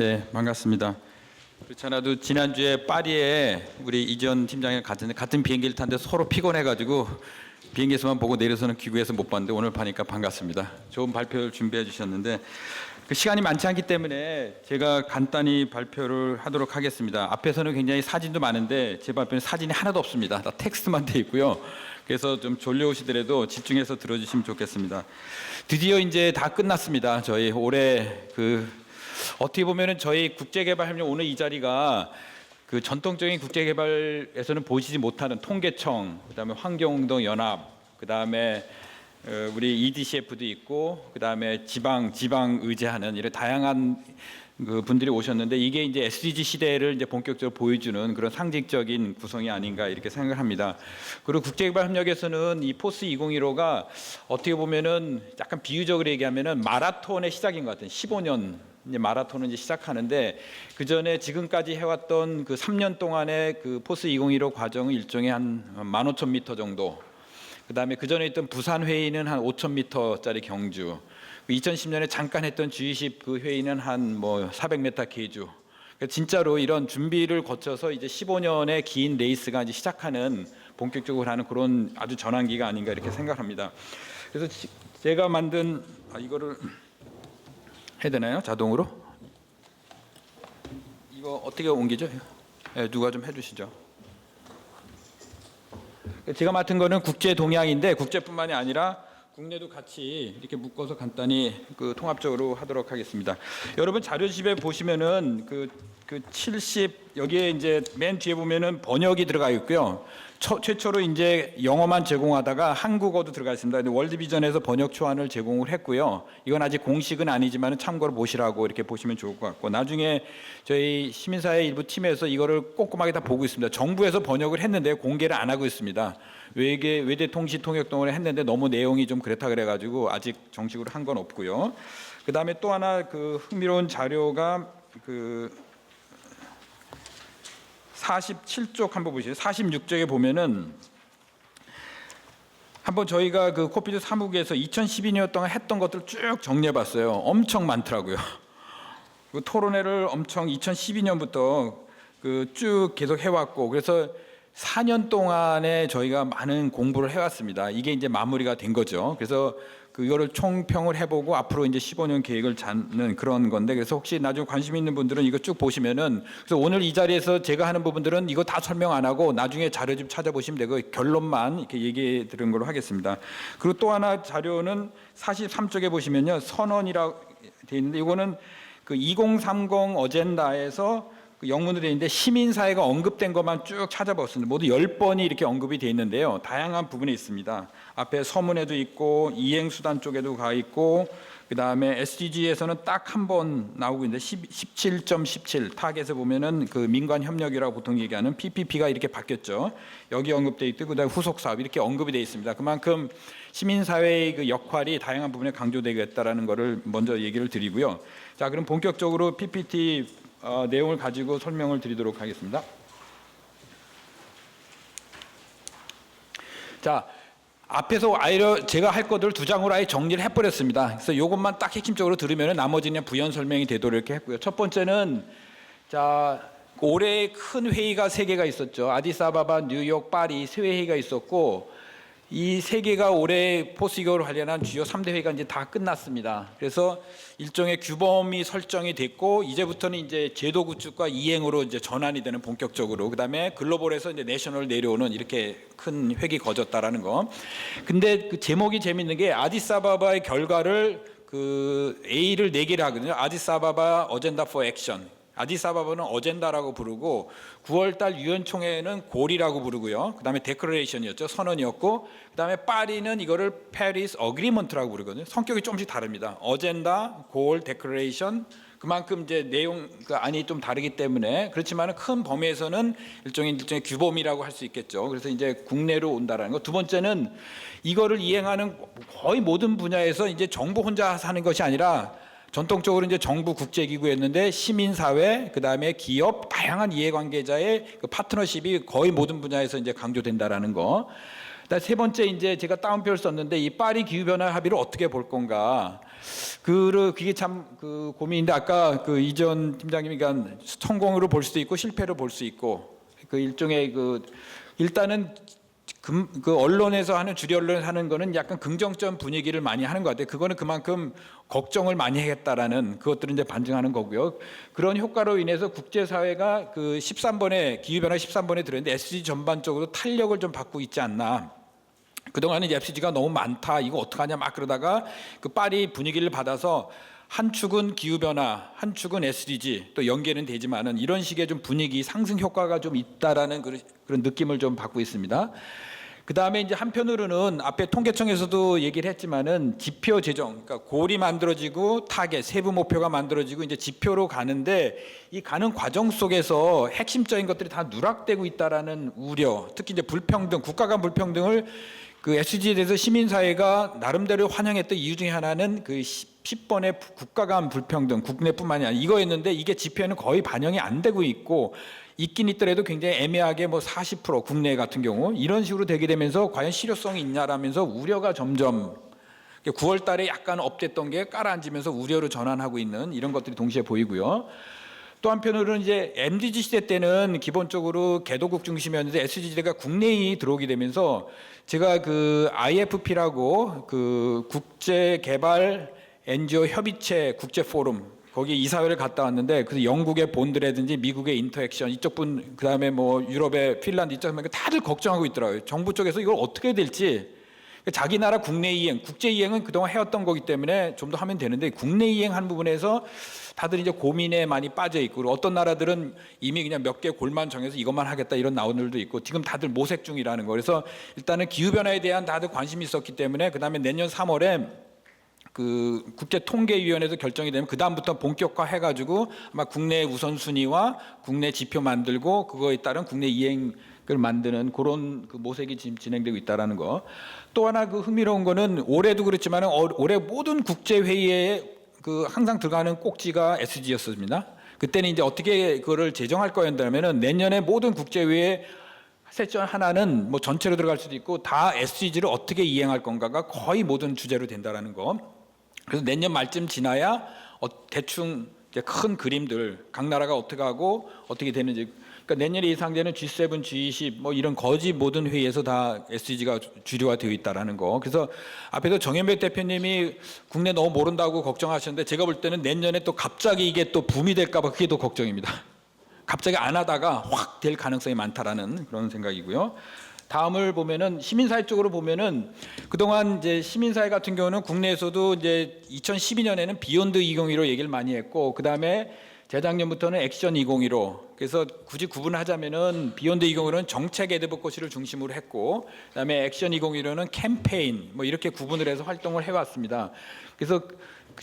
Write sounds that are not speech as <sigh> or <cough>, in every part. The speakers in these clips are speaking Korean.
네, 반갑습니다. 그렇지 않아도 지난주에 파리에 우리 이전 팀장이랑 같은 같은 비행기를 탔는데 서로 피곤해가지고 비행기에서만 보고 내려서는 귀국해서 못 봤는데 오늘 봐니까 반갑습니다. 좋은 발표를 준비해 주셨는데 그 시간이 많지 않기 때문에 제가 간단히 발표를 하도록 하겠습니다. 앞에서는 굉장히 사진도 많은데 제 발표는 사진이 하나도 없습니다. 다 텍스트만 돼 있고요. 그래서 좀 졸려오시더라도 집중해서 들어주시면 좋겠습니다. 드디어 이제 다 끝났습니다. 저희 올해 그 어떻게 보면은 저희 국제개발협력 오늘 이 자리가 그 전통적인 국제개발에서는 보시지 못하는 통계청, 그다음에 환경운동 연합, 그다음에 어, 우리 EDCF도 있고, 그다음에 지방 지방 의제하는 이런 다양한 그 분들이 오셨는데 이게 이제 SDG 시대를 이제 본격적으로 보여주는 그런 상징적인 구성이 아닌가 이렇게 생각합니다. 그리고 국제개발 협력에서는 이 포스 2015가 어떻게 보면은 약간 비유적으로 얘기하면은 마라톤의 시작인 것 같아요. 15년 이제 마라톤을 이제 시작하는데 그 전에 지금까지 해왔던 그 3년 동안의 그 포스 2015 과정은 일종의 한 15,000m 정도. 그 다음에 그 전에 있던 부산 회의는 한 5,000m짜리 경주. 2010년에 잠깐 했던 G20 그 회의는 한 뭐 400m 계주. 진짜로 이런 준비를 거쳐서 이제 15년의 긴 레이스가 이제 시작하는 본격적으로 하는 그런 아주 전환기가 아닌가 이렇게 생각합니다. 그래서 지- 제가 만든 아 이거를 해야 되나요? 자동으로? 이거 어떻게 옮기죠? 네, 누가 좀 해주시죠. 제가 맡은 거는 국제 동향인데 국제뿐만이 아니라 국내도 같이 이렇게 묶어서 간단히 그 통합적으로 하도록 하겠습니다. 여러분 자료집에 보시면은 그, 그 70, 여기에 이제 맨 뒤에 보면은 번역이 들어가 있고요. 처- 최초로 이제 영어만 제공하다가 한국어도 들어가 있습니다. 근데 월드비전에서 번역 초안을 제공을 했고요. 이건 아직 공식은 아니지만 참고로 보시라고 이렇게 보시면 좋을 것 같고 나중에 저희 시민사회 일부 팀에서 이거를 꼼꼼하게 다 보고 있습니다. 정부에서 번역을 했는데 공개를 안 하고 있습니다. 외계 외대 통신 통역 동원을 했는데 너무 내용이 좀 그렇다 그래가지고 아직 정식으로 한 건 없고요. 그 다음에 또 하나 그 흥미로운 자료가 그 47쪽 한번 보시죠. 46쪽에 보면은 한번 저희가 그 코피드 사무국에서 2012년 동안 했던 것들 쭉 정리해 봤어요. 엄청 많더라고요. 그 토론회를 엄청 2012년부터 그 쭉 계속 해왔고 그래서 4년 동안에 저희가 많은 공부를 해왔습니다. 이게 이제 마무리가 된 거죠. 그래서 그거를 총평을 해보고 앞으로 이제 15년 계획을 잡는 그런 건데 그래서 혹시 나중에 관심 있는 분들은 이거 쭉 보시면은 그래서 오늘 이 자리에서 제가 하는 부분들은 이거 다 설명 안 하고 나중에 자료 좀 찾아보시면 되고 결론만 이렇게 얘기해 드린 걸로 하겠습니다. 그리고 또 하나 자료는 43쪽에 보시면요 선언이라고 돼 있는데 이거는 그 2030 어젠다에서 그 영문으로 되어 있는데 시민사회가 언급된 것만 쭉 찾아봤습니다. 모두 10번이 이렇게 언급이 되어 있는데요. 다양한 부분이 있습니다. 앞에 서문에도 있고 이행수단 쪽에도 가 있고 그 다음에 SDG에서는 딱 한 번 나오고 있는데 17.17 타겟에 보면은 그 민관 협력이라고 보통 얘기하는 PPP가 이렇게 바뀌었죠. 여기 언급돼 있고 그다음에 후속 사업 이렇게 언급이 되어 있습니다. 그만큼 시민사회의 그 역할이 다양한 부분에 강조되겠다라는 것을 먼저 얘기를 드리고요. 자, 그럼 본격적으로 PPT 어, 내용을 가지고 설명을 드리도록 하겠습니다. 자, 앞에서 아예 제가 할 것들 두 장으로 아예 정리를 해버렸습니다. 그래서 이것만 딱 핵심적으로 들으면 나머지는 부연 설명이 되도록 이렇게 했고요. 첫 번째는 자 올해 큰 회의가 세 개가 있었죠. 아디사바바, 뉴욕, 파리 세 회의가 있었고 이 세 개가 올해 포스기업을 관련한 주요 3대 회의가 이제 다 끝났습니다. 그래서 일종의 규범이 설정이 됐고 이제부터는 이제 제도 구축과 이행으로 이제 전환이 되는 본격적으로 그다음에 글로벌에서 이제 내셔널 내려오는 이렇게 큰 획이 거졌다라는 거. 근데 그 제목이 재밌는 게 아디사바바의 결과를 그 A를 네 개를 하거든요. 아디사바바 어젠다 포 액션. 아디사바바는 어젠다라고 부르고 9월달 유엔 총회는 골이라고 부르고요. 그 다음에 데크레이션이었죠. 선언이었고 그 다음에 파리는 이거를 페리스 어그리먼트라고 부르거든요. 성격이 조금씩 다릅니다. 어젠다, 골, 데크레이션 그만큼 이제 내용 그 안이 좀 다르기 때문에 그렇지만은 큰 범위에서는 일종의 일종의 규범이라고 할 수 있겠죠. 그래서 이제 국내로 온다라는 거. 두 번째는 이거를 이행하는 거의 모든 분야에서 이제 정부 혼자 사는 것이 아니라 전통적으로 이제 정부 국제기구였는데 시민사회 그 다음에 기업 다양한 이해관계자의 그 파트너십이 거의 모든 분야에서 이제 강조된다라는 거. 세 번째 이제 제가 따옴표를 썼는데 이 파리 기후 변화 합의를 어떻게 볼 건가? 그 그게 참 그 고민인데 아까 그 이전 팀장님이 간 성공으로 볼 수도 있고 실패로 볼 수 있고 그 일종의 그 일단은 금, 그 언론에서 하는 주류 언론에서 하는 거는 약간 긍정적 분위기를 많이 하는 것 같아요. 그거는 그만큼 걱정을 많이 하겠다라는 그것들을 이제 반증하는 거고요. 그런 효과로 인해서 국제사회가 그 13번에 기후변화 13번에 들었는데 SG 전반적으로 탄력을 좀 받고 있지 않나. 그동안은 FCG가 너무 많다. 이거 어떡하냐 막 그러다가 그 파리 분위기를 받아서 한 축은 기후 변화, 한 축은 SDG 또 연계는 되지만은 이런 식의 좀 분위기 상승 효과가 좀 있다라는 그런 느낌을 좀 받고 있습니다. 그 다음에 이제 한편으로는 앞에 통계청에서도 얘기를 했지만은 지표 제정, 그러니까 골이 만들어지고 타겟, 세부 목표가 만들어지고 이제 지표로 가는데 이 가는 과정 속에서 핵심적인 것들이 다 누락되고 있다라는 우려, 특히 이제 불평등, 국가 간 불평등을 그 SDG에 대해서 시민사회가 나름대로 환영했던 이유 중에 하나는 그 10번의 국가 간 불평등, 국내뿐만이 아니라 이거였는데 이게 지표에는 거의 반영이 안 되고 있고 있긴 있더라도 굉장히 애매하게 뭐 40% 국내 같은 경우 이런 식으로 되게 되면서 과연 실효성이 있냐라면서 우려가 점점 9월 달에 약간 업됐던 게 깔아앉으면서 우려로 전환하고 있는 이런 것들이 동시에 보이고요. 또 한편으로는 이제 MDG 시대 때는 기본적으로 개도국 중심이었는데 SDG가 국내에 들어오게 되면서 제가 그 IFP라고 그 국제 개발 NGO 협의체 국제 포럼 거기 이사회를 갔다 왔는데 그래서 영국의 본드라든지 미국의 인터액션 이쪽 분 그다음에 뭐 유럽의 핀란드 이쪽 분 다들 걱정하고 있더라고요. 정부 쪽에서 이걸 어떻게 될지 자기 나라 국내 이행, 국제 이행은 그동안 해왔던 거기 때문에 좀 더 하면 되는데 국내 이행하는 부분에서 다들 이제 고민에 많이 빠져 있고 어떤 나라들은 이미 그냥 몇 개 골만 정해서 이것만 하겠다 이런 나오는 들도 있고 지금 다들 모색 중이라는 거. 그래서 일단은 기후 변화에 대한 다들 관심이 있었기 때문에 그다음에 내년 3월에 그 국제 통계위원회에서 결정이 되면 그 다음부터 본격화 해가지고 아마 국내 우선순위와 국내 지표 만들고 그거에 따른 국내 이행 을 만드는 그런 그 모색이 지금 진행되고 있다라는 거. 또 하나 그 흥미로운 거는 올해도 그렇지만 올해 모든 국제 회의에 그 항상 들어가는 꼭지가 SG였습니다. 그때는 이제 어떻게 그거를 제정할 거였냐면은 내년에 모든 국제 회의에 세션 하나는 뭐 전체로 들어갈 수도 있고 다 SDG를 어떻게 이행할 건가가 거의 모든 주제로 된다라는 거. 그래서 내년 말쯤 지나야 어, 대충 큰 그림들 각 나라가 어떻게 하고 어떻게 되는지 그러니까 내년에 예상되는 G7, G20 뭐 이런 거지 모든 회의에서 다 SDG가 주류화 되어 있다라는 거. 그래서 앞에서 정현백 대표님이 국내 너무 모른다고 걱정하셨는데 제가 볼 때는 내년에 또 갑자기 이게 또 붐이 될까봐 그게 더 걱정입니다. <laughs> 갑자기 안 하다가 확 될 가능성이 많다라는 그런 생각이고요. 다음을 보면은 시민사회 쪽으로 보면은 그동안 이제 시민사회 같은 경우는 국내에서도 이제 2012년에는 비욘드 2015로 얘기를 많이 했고 그 다음에 재작년부터는 액션 2015 그래서 굳이 구분하자면은 비욘드 2015는 정책 애드보커시를 중심으로 했고 그다음에 액션 2015는 캠페인 뭐 이렇게 구분을 해서 활동을 해왔습니다. 그래서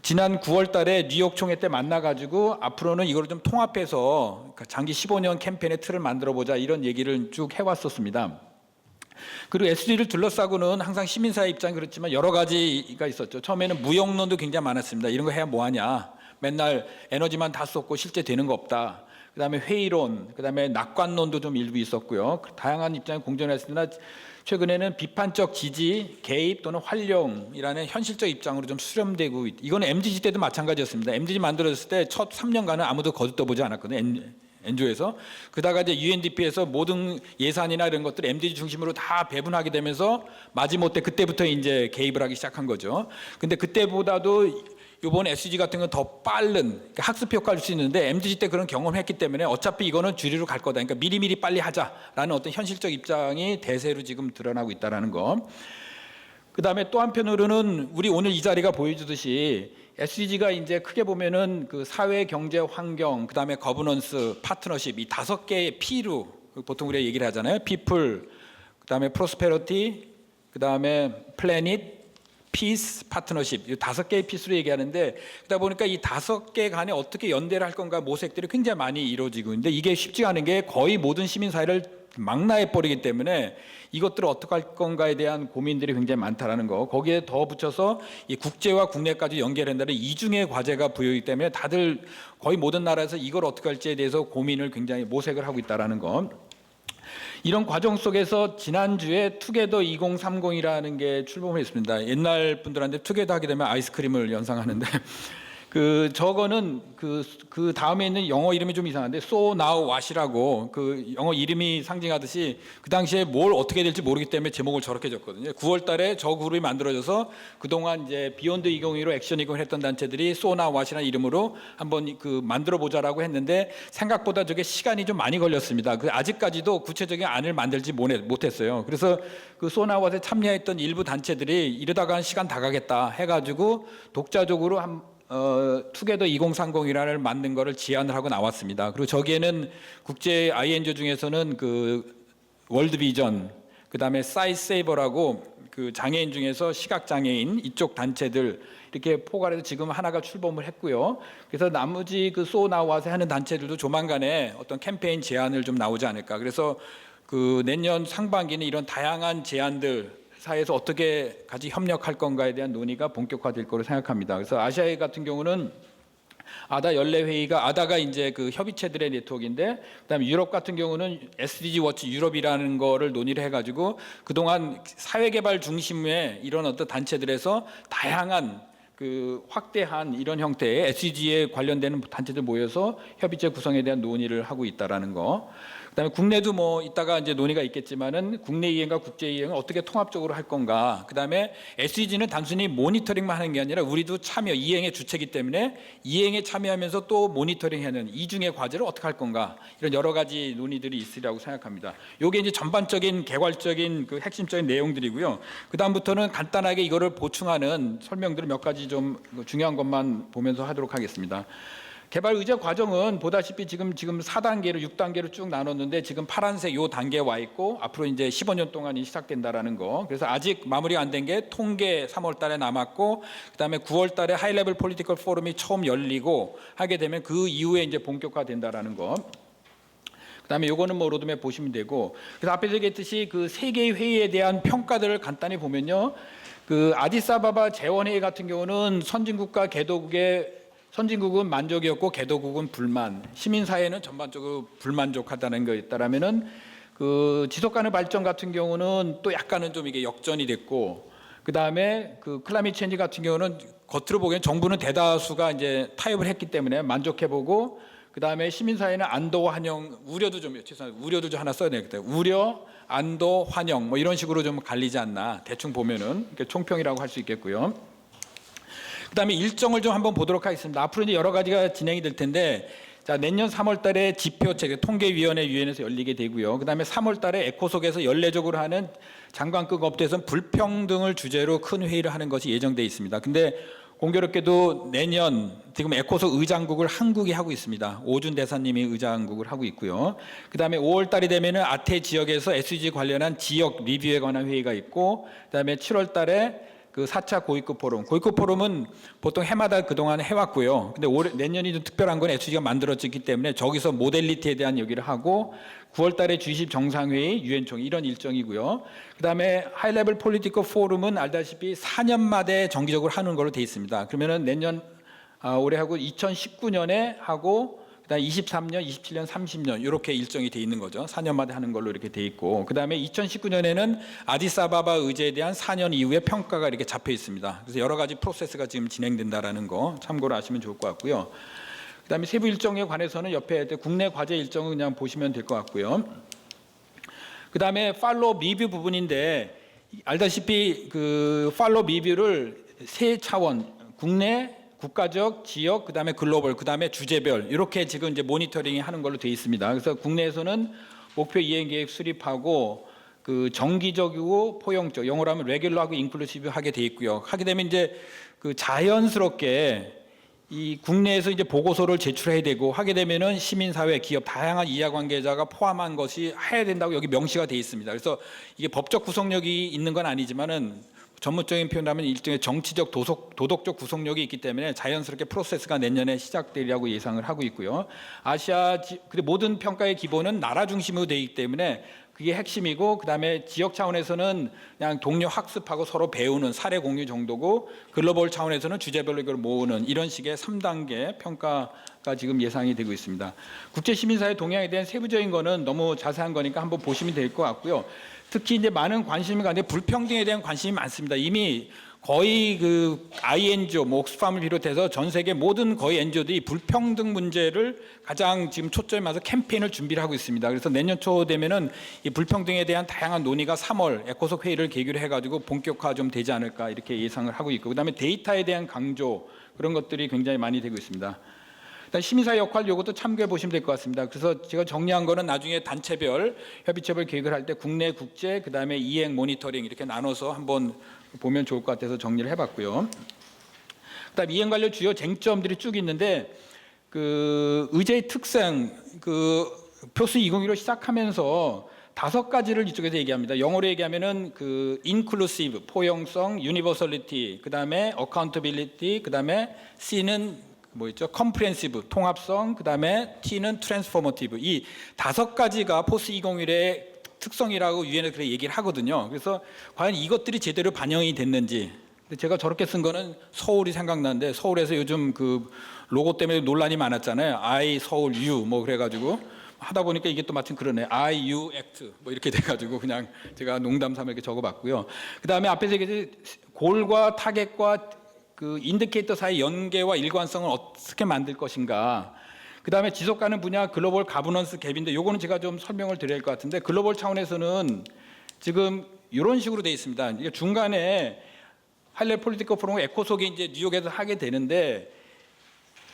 지난 9월 달에 뉴욕 총회 때 만나가지고 앞으로는 이걸 좀 통합해서 장기 15년 캠페인의 틀을 만들어 보자 이런 얘기를 쭉 해왔었습니다. 그리고 SD를 둘러싸고는 항상 시민사회 입장이 그렇지만 여러 가지가 있었죠. 처음에는 무용론도 굉장히 많았습니다. 이런 거 해야 뭐하냐. 맨날 에너지만 다 쏟고 실제 되는 거 없다. 그 다음에 회의론, 그 다음에 낙관론도 좀 일부 있었고요. 다양한 입장이 공존했으나 최근에는 비판적 지지, 개입 또는 활용이라는 현실적 입장으로 좀 수렴되고 있. 이거는 때도 마찬가지였습니다. MDG 만들어졌을 때 첫 3년간은 아무도 거듭떠보지 않았거든요. 엔조에서 그다가 이제 UNDP에서 모든 예산이나 이런 것들 MDG 중심으로 다 배분하게 되면서 마지못해 그때부터 이제 개입을 하기 시작한 거죠. 근데 그때보다도 이번 SG 같은 건 더 빠른 그러니까 학습 효과를 줄 수 있는데 MDG 때 그런 경험했기 때문에 어차피 이거는 주류로 갈 거다. 그러니까 미리미리 빨리 하자라는 어떤 현실적 입장이 대세로 지금 드러나고 있다라는 거. 그 다음에 또 한편으로는 우리 오늘 이 자리가 보여주듯이 SDG가 이제 크게 보면은 그 사회, 경제, 환경, 그 다음에 거버넌스, 파트너십 이 다섯 개의 P로 보통 우리가 얘기를 하잖아요. people, 그 다음에 prosperity, 그 다음에 planet, 피스, 파트너십 이 다섯 개의 피스로 얘기하는데 그러다 보니까 이 다섯 개 간에 어떻게 연대를 할 건가 모색들이 굉장히 많이 이루어지고 있는데 이게 쉽지 않은 게 거의 모든 시민 사회를 망라해 버리기 때문에 이것들을 어떻게 할 건가에 대한 고민들이 굉장히 많다라는 거. 거기에 더 붙여서 이 국제와 국내까지 연결한다는 이중의 과제가 부여이기 때문에 다들 거의 모든 나라에서 이걸 어떻게 할지에 대해서 고민을 굉장히 모색을 하고 있다라는 거. 이런 과정 속에서 지난주에 투게더 2030이라는 게 출범을 했습니다. 옛날 분들한테 투게더 하게 되면 아이스크림을 연상하는데 <laughs> 그 저거는 그, 그 다음에 있는 영어 이름이 좀 이상한데 so now what이라고 그 영어 이름이 상징하듯이 그 당시에 뭘 어떻게 될지 모르기 때문에 제목을 저렇게 줬거든요. 9월 달에 저 그룹이 만들어져서 그동안 이제 비욘드 2015로 액션 20 했던 단체들이 so now what이라는 이름으로 한번 그 만들어 보자라고 했는데 생각보다 저게 시간이 좀 많이 걸렸습니다. 그 아직까지도 구체적인 안을 만들지 못해- 못했어요. 그래서 그 so now what에 참여했던 일부 단체들이 이러다가 시간 다 가겠다 해 가지고 독자적으로 한 어, 투게더 2030이라는 만든 거를 제안을 하고 나왔습니다. 그리고 저기에는 국제 ING 중에서는 그 월드비전, 그 다음에 사이세이버라고 그 장애인 중에서 시각 장애인 이쪽 단체들 이렇게 포괄해서 지금 하나가 출범을 했고요. 그래서 나머지 그 소 나와서 하는 단체들도 조만간에 어떤 캠페인 제안을 좀 나오지 않을까. 그래서 그 내년 상반기는 이런 다양한 제안들 사이에서 어떻게 같이 협력할 건가에 대한 논의가 본격화될 거로 생각합니다. 그래서 아시아의 같은 경우는 아다 연례 회의가 아다가 이제 그 협의체들의 네트워크인데 그다음에 유럽 같은 경우는 SDG 워치 유럽이라는 거를 논의를 해 가지고 그동안 사회 개발 중심의 이런 어떤 단체들에서 다양한 그 확대한 이런 형태의 SDG에 관련되는 단체들 모여서 협의체 구성에 대한 논의를 하고 있다라는 거. 그다음에 국내도 뭐 이따가 이제 논의가 있겠지만은 국내 이행과 국제 이행을 어떻게 통합적으로 할 건가. 그다음에 SDG는 단순히 모니터링만 하는 게 아니라 우리도 참여 이행의 주체이기 때문에 이행에 참여하면서 또 모니터링하는 이중의 과제를 어떻게 할 건가. 이런 여러 가지 논의들이 있으리라고 생각합니다. 요게 이제 전반적인 개괄적인 그 핵심적인 내용들이고요. 그다음부터는 간단하게 이거를 보충하는 설명들을 몇 가지 좀 중요한 것만 보면서 하도록 하겠습니다. 개발 의제 과정은 보다시피 지금 지금 4단계로 6단계로 쭉 나눴는데 지금 파란색 요 단계에 와 있고 앞으로 이제 15년 동안이 시작된다라는 거. 그래서 아직 마무리가 안된 게 통계 3월 달에 남았고 그다음에 9월 달에 하이 레벨 폴리티컬 포럼이 처음 열리고 하게 되면 그 이후에 이제 본격화 된다라는 거. 그다음에 요거는 뭐 로드맵 보시면 되고 그래서 앞에서 얘기했듯이 그 세계 회의에 대한 평가들을 간단히 보면요. 그 아디사바바 재원회의 같은 경우는 선진국과 개도국의 선진국은 만족이었고 개도국은 불만, 시민사회는 전반적으로 불만족하다는 거 있다라면은 그 지속 가능 발전 같은 경우는 또 약간은 좀 이게 역전이 됐고 그 다음에 그 클라이밋 체인지 같은 경우는 겉으로 보기엔 정부는 대다수가 이제 타협을 했기 때문에 만족해 보고 그 다음에 시민사회는 안도 환영 우려도 좀 죄송합니다 우려도 좀 하나 써야 되겠다 우려 안도 환영 뭐 이런 식으로 좀 갈리지 않나 대충 보면은 총평이라고 할 수 있겠고요. 그다음에 일정을 좀 한번 보도록 하겠습니다. 앞으로 이제 여러 가지가 진행이 될 텐데 자 내년 3월 달에 지표체 통계위원회 위원회에서 열리게 되고요. 그다음에 3월 달에 에코속에서 연례적으로 하는 장관급 업체에서 불평등을 주제로 큰 회의를 하는 것이 예정돼 있습니다. 근데 공교롭게도 내년 지금 에코속 의장국을 한국이 하고 있습니다. 오준 대사님이 의장국을 하고 있고요. 그다음에 5월 달이 되면은 아태 지역에서 SG 관련한 지역 리뷰에 관한 회의가 있고, 그다음에 7월 달에 그 4차 고위급 포럼. 고위급 포럼은 보통 해마다 그동안 해왔고요. 근데 올해, 내년이 좀 특별한 건 SG가 만들어졌기 때문에 저기서 모델리티에 대한 얘기를 하고 9월 달에 G20 정상회의, 유엔총 이런 일정이고요. 그 다음에 하이레벨 폴리티컬 포럼은 알다시피 4년마다 정기적으로 하는 걸로 돼 있습니다. 그러면은 내년 아, 올해 하고 2019년에 하고 그다음 23년, 27년, 30년 이렇게 일정이 돼 있는 거죠. 4년마다 하는 걸로 이렇게 돼 있고 그다음에 2019년에는 아디사바바 의제에 대한 4년 이후의 평가가 이렇게 잡혀 있습니다. 그래서 여러 가지 프로세스가 지금 진행된다라는 거 참고로 아시면 좋을 것 같고요. 그다음에 세부 일정에 관해서는 옆에 국내 과제 일정은 그냥 보시면 될 것 같고요. 그다음에 팔로우 리뷰 부분인데 알다시피 그 팔로우 리뷰를 세 차원 국내 국가적, 지역, 그 다음에 글로벌, 그 다음에 주제별 이렇게 지금 이제 모니터링이 하는 걸로 돼 있습니다. 그래서 국내에서는 목표 이행 계획 수립하고 그 정기적이고 포용적, 영어로 하면 레귤러하고 인클루시브 하게 돼 있고요. 하게 되면 이제 그 자연스럽게 이 국내에서 이제 보고서를 제출해야 되고 하게 되면은 시민사회, 기업 다양한 이해 관계자가 포함한 것이 해야 된다고 여기 명시가 돼 있습니다. 그래서 이게 법적 구속력이 있는 건 아니지만은 전문적인 표현하면 일종의 정치적 도속, 도덕적 구속력이 있기 때문에 자연스럽게 프로세스가 내년에 시작되리라고 예상을 하고 있고요. 아시아 지- 근데 모든 평가의 기본은 나라 중심으로 되어 있기 때문에 그게 핵심이고 그다음에 지역 차원에서는 그냥 동료 학습하고 서로 배우는 사례 공유 정도고 글로벌 차원에서는 주제별로 이걸 모으는 이런 식의 3단계 평가가 지금 예상이 되고 있습니다. 국제 시민사회 동향에 대한 세부적인 거는 너무 자세한 거니까 한번 보시면 될 것 같고요. 특히 이제 많은 관심이 가는데 불평등에 대한 관심이 많습니다. 이미 거의 그 INGO, 뭐 옥스팜을 비롯해서 전 세계 모든 거의 NGO들이 불평등 문제를 가장 지금 초점에 맞서 캠페인을 준비를 하고 있습니다. 그래서 내년 초 되면은 이 불평등에 대한 다양한 논의가 3월 에코속 회의를 계기로 해가지고 본격화 좀 되지 않을까 이렇게 예상을 하고 있고 그다음에 데이터에 대한 강조 그런 것들이 굉장히 많이 되고 있습니다. 일단 시민사회 역할 요것도 참고해 보시면 될 것 같습니다. 그래서 제가 정리한 거는 나중에 단체별 협의체별 계획을 할 때 국내 국제 그다음에 이행 모니터링 이렇게 나눠서 한번 보면 좋을 것 같아서 정리를 해봤고요. 그다음 이행 관련 주요 쟁점들이 쭉 있는데 그 의제의 특성 그 표수 2015로 시작하면서 다섯 가지를 이쪽에서 얘기합니다. 영어로 얘기하면은 그 inclusive 포용성, universality, 그다음에 accountability, 그다음에 C는 뭐 있죠? comprehensive 통합성, 그다음에 T는 transformative. 이 다섯 가지가 포스 2021의 특성이라고 유엔에서 그렇게 얘기를 하거든요. 그래서 과연 이것들이 제대로 반영이 됐는지. 제가 저렇게 쓴 거는 서울이 생각나는데 서울에서 요즘 그 로고 때문에 논란이 많았잖아요. I 서울 U 뭐 그래가지고 하다 보니까 이게 또 마침 그러네. I U Act 뭐 이렇게 돼가지고 그냥 제가 농담 삼아 이렇게 적어봤고요. 그 다음에 앞에서 얘기했 골과 타겟과 그 인디케이터 사이 연계와 일관성을 어떻게 만들 것인가. 그 다음에 지속 가능 분야 글로벌 가버넌스 갭인데 요거는 제가 좀 설명을 드려야 할 것 같은데 글로벌 차원에서는 지금 이런 식으로 돼 있습니다. 중간에 할레 폴리티커 포럼 에코속이 이제 뉴욕에서 하게 되는데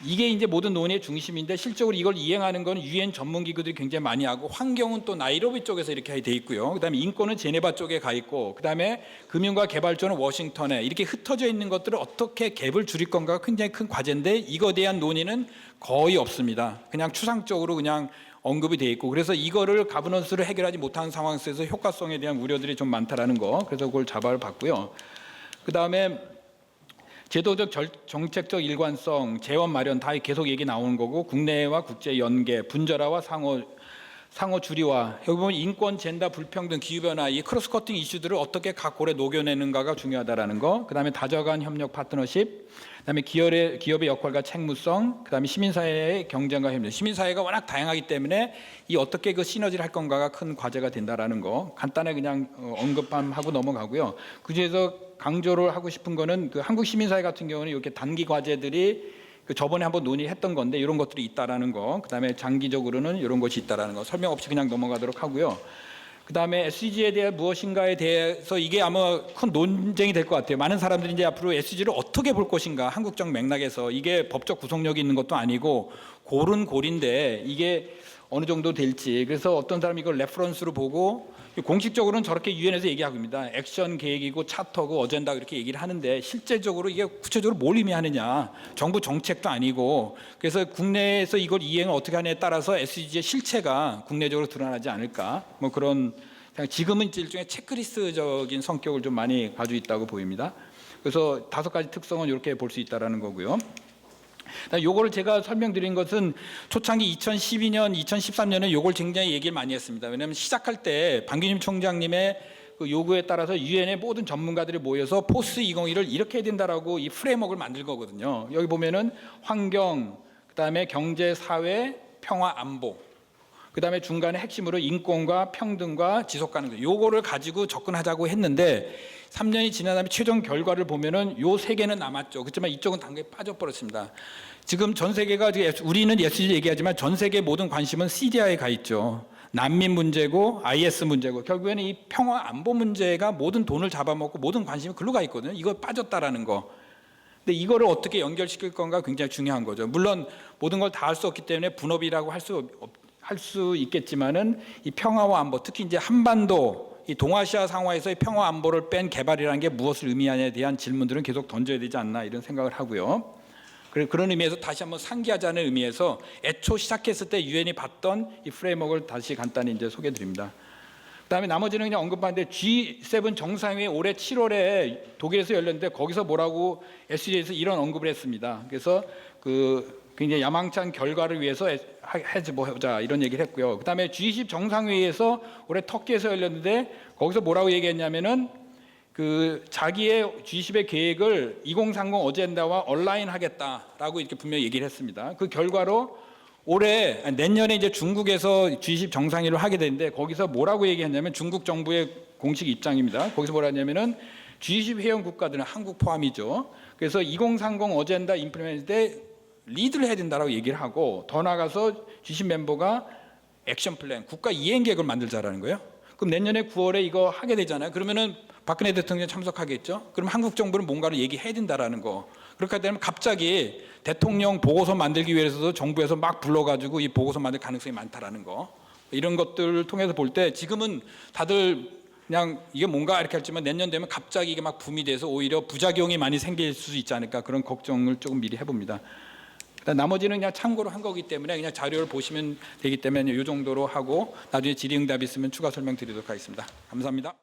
이게 이제 모든 논의의 중심인데 실적으로 이걸 이행하는 건 유엔 전문 기구들이 굉장히 많이 하고 환경은 또 나이로비 쪽에서 이렇게 돼 있고요. 그다음에 인권은 제네바 쪽에 가 있고 그다음에 금융과 개발조는 워싱턴에 이렇게 흩어져 있는 것들을 어떻게 갭을 줄일 건가가 굉장히 큰 과제인데 이거에 대한 논의는 거의 없습니다. 그냥 추상적으로 그냥 언급이 돼 있고 그래서 이거를 가버넌스를 해결하지 못한 상황 속에서 효과성에 대한 우려들이 좀 많다라는 거 그래서 그걸 자발을 받고요. 그다음에 제도적 절- 정책적 일관성, 재원 마련 다 계속 얘기 나오는 거고 국내와 국제 연계, 분절화와 상호 상호 주리화, 여기 보면 인권, 젠더, 불평등, 기후 변화 이 크로스 커팅 이슈들을 어떻게 각 골에 녹여내는가가 중요하다라는 거. 그다음에 다져간 협력 파트너십, 그다음에 기업의 기업의 역할과 책무성, 그다음에 시민사회의 경쟁과 협력. 시민사회가 워낙 다양하기 때문에 이 어떻게 그 시너지를 할 건가가 큰 과제가 된다라는 거. 간단하게 그냥 어, 언급만 하고 넘어가고요. 그중에서 강조를 하고 싶은 거는 그 한국 시민사회 같은 경우는 이렇게 단기 과제들이 그 저번에 한번 논의했던 건데 이런 것들이 있다라는 거, 그 다음에 장기적으로는 이런 것이 있다라는 거 설명 없이 그냥 넘어가도록 하고요. 그 다음에 SDG에 대해 무엇인가에 대해서 이게 아마 큰 논쟁이 될 것 같아요. 많은 사람들이 이제 앞으로 SDG를 어떻게 볼 것인가 한국적 맥락에서 이게 법적 구속력이 있는 것도 아니고 골은 골인데 이게 어느 정도 될지 그래서 어떤 사람이 이걸 레퍼런스로 보고 공식적으로는 저렇게 유엔에서 얘기하고 있습니다. 액션 계획이고 차터고 어젠다 이렇게 얘기를 하는데 실제적으로 이게 구체적으로 뭘 의미하느냐 정부 정책도 아니고 그래서 국내에서 이걸 이행을 어떻게 하냐에 따라서 SDG의 실체가 국내적으로 드러나지 않을까 뭐 그런 지금은 일종의 체크리스트적인 성격을 좀 많이 가지고 있다고 보입니다. 그래서 다섯 가지 특성은 이렇게 볼 수 있다라는 거고요. 요거를 제가 설명드린 것은 초창기 2012년, 2013년에 요걸 굉장히 얘기를 많이 했습니다. 왜냐하면 시작할 때 방기님 총장님의 그 요구에 따라서 유엔의 모든 전문가들이 모여서 포스 2021을 이렇게 해야 된다라고 이 프레임워크를 만들 거거든요. 여기 보면은 환경, 그다음에 경제, 사회, 평화, 안보, 그다음에 중간에 핵심으로 인권과 평등과 지속 가능성 요거를 가지고 접근하자고 했는데 3년이 지난 다음에 최종 결과를 보면은 요 세 개는 남았죠. 그렇지만 이쪽은 단계에 빠져버렸습니다. 지금 전 세계가 우리는 SDG 얘기하지만 전 세계 모든 관심은 시리아에 가 있죠. 난민 문제고 IS 문제고 결국에는 이 평화 안보 문제가 모든 돈을 잡아먹고 모든 관심이 글로 가 있거든요. 이거 빠졌다라는 거. 근데 이거를 어떻게 연결시킬 건가 굉장히 중요한 거죠. 물론 모든 걸 다 할 수 없기 때문에 분업이라고 할 수 할 수 있겠지만은 이 평화와 안보, 특히 이제 한반도 이 동아시아 상황에서의 평화 안보를 뺀 개발이라는 게 무엇을 의미하냐에 대한 질문들은 계속 던져야 되지 않나 이런 생각을 하고요. 그런 의미에서 다시 한번 상기하자는 의미에서 애초 시작했을 때 유엔이 봤던 이 프레임워크를 다시 간단히 이제 소개드립니다. 그다음에 나머지는 그냥 언급하는데 G7 정상회의 올해 7월에 독일에서 열렸는데 거기서 뭐라고 SG에서 이런 언급을 했습니다. 그래서 그 굉장히 야망찬 결과를 위해서 해- 해보자 이런 얘기를 했고요. 그다음에 G20 정상회의에서 올해 터키에서 열렸는데 거기서 뭐라고 얘기했냐면은 그 자기의 G10의 계획을 2030 어젠다와 온라인 하겠다라고 이렇게 분명히 얘기를 했습니다. 그 결과로 올해 내년에 이제 중국에서 G20 정상회의를 하게 되는데 거기서 뭐라고 얘기했냐면 중국 정부의 공식 입장입니다. 거기서 뭐라 했냐면은 G20 회원 국가들은 한국 포함이죠. 그래서 2030 어젠다 임플리멘트 때 리드를 해야 된다라고 얘기를 하고 더 나아가서 G10 멤버가 액션 플랜, 국가 이행 계획을 만들자라는 거예요. 그럼 내년에 9월에 이거 하게 되잖아요. 그러면은 박근혜 대통령 참석하겠죠. 그럼 한국 정부는 뭔가를 얘기해야 된다라는 거. 그렇게 되면 갑자기 대통령 보고서 만들기 위해서도 정부에서 막 불러가지고 이 보고서 만들 가능성이 많다라는 거. 이런 것들을 통해서 볼 때 지금은 다들 그냥 이게 뭔가 이렇게 했지만 내년 되면 갑자기 이게 막 붐이 돼서 오히려 부작용이 많이 생길 수 있지 않을까 그런 걱정을 조금 미리 해봅니다. 일단 나머지는 그냥 참고로 한 거기 때문에 그냥 자료를 보시면 되기 때문에 이 정도로 하고 나중에 질의응답 있으면 추가 설명 드리도록 하겠습니다. 감사합니다.